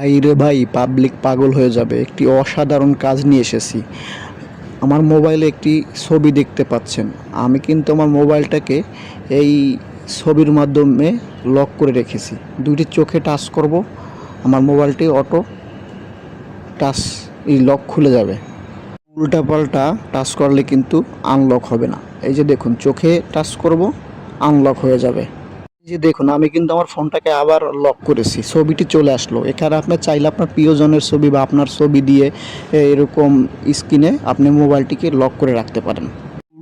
ভাই রে ভাই পাবলিক পাগল হয়ে যাবে। একটি অসাধারণ কাজ নিয়ে এসেছি। আমার মোবাইলে একটি ছবি দেখতে পাচ্ছেন। আমি কিন্তু আমার মোবাইলটাকে এই ছবির মাধ্যমে লক করে রেখেছি। দুইটি চোখে টাচ করব। আমার মোবাইলটি অটো টাচ এই লক খুলে যাবে। উল্টাপাল্টা টাচ করলে কিন্তু আনলক হবে না। এই যে দেখুন, চোখে টাচ করব আনলক হয়ে যাবে। যে দেখুন, আমি কিন্তু আমার ফোনটাকে আবার লক করেছি। ছবিটি চলে আসলো। এখানে আপনি চাইলে আপনার প্রিয়জনের ছবি বা আপনার ছবি দিয়ে এরকম স্ক্রিনে আপনি মোবাইলটিকে লক করে রাখতে পারেন।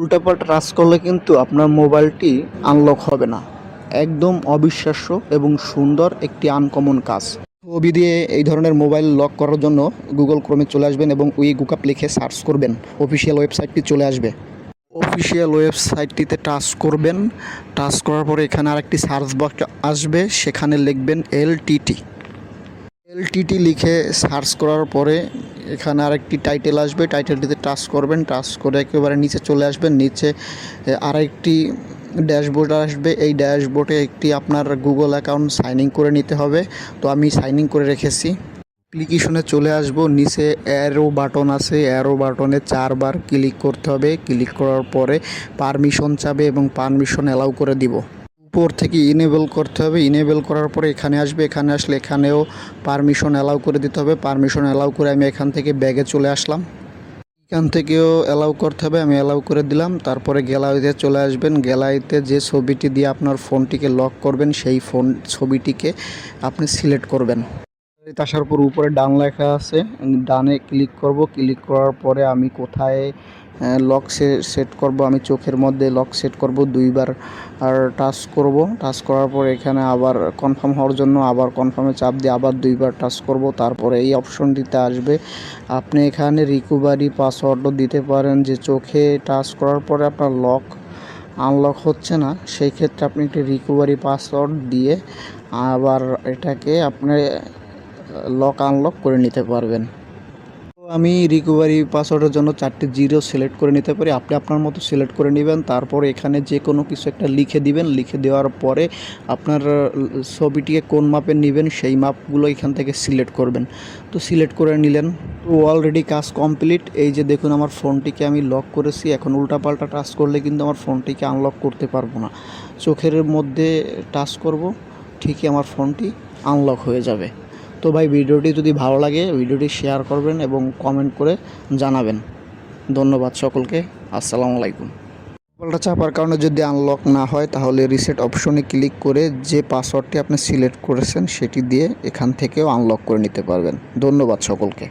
উল্টাপাল্টা টাচ করলে কিন্তু আপনার মোবাইলটি আনলক হবে না। একদম অবিশ্বাস্য এবং সুন্দর একটি আনকমন কাজ। ছবি দিয়ে এই ধরনের মোবাইল লক করার জন্য গুগল ক্রোমে চলে আসবেন এবং উই গুকাপ লিখে সার্চ করবেন। অফিসিয়াল ওয়েবসাইটটি চলে আসবে। অফিসিয়াল ওয়েবসাইটটিতে টাচ করবেন। টাচ করার পরে এখানে আরেকটি সার্চ বক্স আসবে, সেখানে লিখবেন এলটিটি এলটিটি লিখে সার্চ করার পরে এখানে আরেকটি টাইটেল আসবে টাইটেলটিতে টাচ করবেন টাচ করে একেবারে নিচে চলে আসবেন, নিচে আরেকটি ড্যাশবোর্ড আসবে। এই ড্যাশবোর্ডে একটি আপনার গুগল অ্যাকাউন্ট সাইন ইন করে নিতে হবে। তো আমি সাইন ইন করে রেখেছি। অ্যাপ্লিকেশনে চলে আসব। নিচে অ্যারো বাটন আছে। অ্যারো বাটনে চারবার ক্লিক করতে হবে। ক্লিক করার পরে পারমিশন চাবে এবং পারমিশন অ্যালাউ করে দিব। উপর থেকে ইনেবল করতে হবে। ইনেবল করার পরে এখানে আসবে। এখানে আসলে এখানেও পারমিশন অ্যালাউ করে দিতে হবে। পারমিশন অ্যালাউ করে আমি এখান থেকে ব্যাগে চলে আসলাম। এখান থেকেও অ্যালাউ করতে হবে। আমি অ্যালাউ করে দিলাম। তারপরে গ্যালারিতে চলে আসবেন। গ্যালারিতে যে ছবিটি দিয়ে আপনার ফোনটিকে লক করবেন, সেই ফোন ছবিটিকে আপনি সিলেক্ট করবেন। আসার পর উপরে ডান লেখা আছে ডানে ক্লিক করব, ক্লিক করার পরে আমি কোথায় লক সেট করব, আমি চোখের মধ্যে লক সেট করব, দুইবার, আর টাচ করব টাচ করার পর এখানে আবার কনফার্ম হওয়ার জন্য আবার কনফার্মে চাপ দিয়ে আবার দুইবার টাচ করব, তারপরে এই অপশনটিতে আসবে। আপনি এখানে রিকভারি পাসওয়ার্ডও দিতে পারেন যে চোখে টাচ করার পরে আপনার লক আনলক হচ্ছে না, সেই ক্ষেত্রে আপনি একটি রিকভারি পাসওয়ার্ড দিয়ে আবার এটাকে আপনি লক আনলক করে নিতে পারবেন। তো আমি রিকভারি পাসওয়ার্ডের জন্য চারটি জিরো সিলেক্ট করে নিতে পারি। আপনি আপনার মতো সিলেক্ট করে নেবেন। তারপর এখানে যে কোনো কিছু একটা লিখে দিবেন। লিখে দেওয়ার পরে আপনার ছবিটিকে কোন মাপে নেবেন, সেই মাপগুলো এখান থেকে সিলেক্ট করবেন। তো সিলেক্ট করে নিলেন। তো অলরেডি কাজ কমপ্লিট এই যে দেখুন আমার ফোনটিকে আমি লক করেছি। এখন উল্টাপাল্টা টাচ করলে কিন্তু আমার ফোনটিকে আনলক করতে পারব না। চোখের মধ্যে টাচ করব। ঠিকই আমার ফোনটি আনলক হয়ে যাবে। তো ভাই, ভিডিওটি যদি ভালো লাগে, ভিডিওটি শেয়ার করবেন এবং কমেন্ট করে জানাবেন। ধন্যবাদ সকলকে। আসসালামু আলাইকুম। মোবাইলটা চাপার কারণে যদি আনলক না হয়, তাহলে রিসেট অপশনে ক্লিক করে যে পাসওয়ার্ডটি আপনি সিলেক্ট করেছেন, সেটি দিয়ে এখান থেকেও আনলক করে নিতে পারবেন। ধন্যবাদ সকলকে।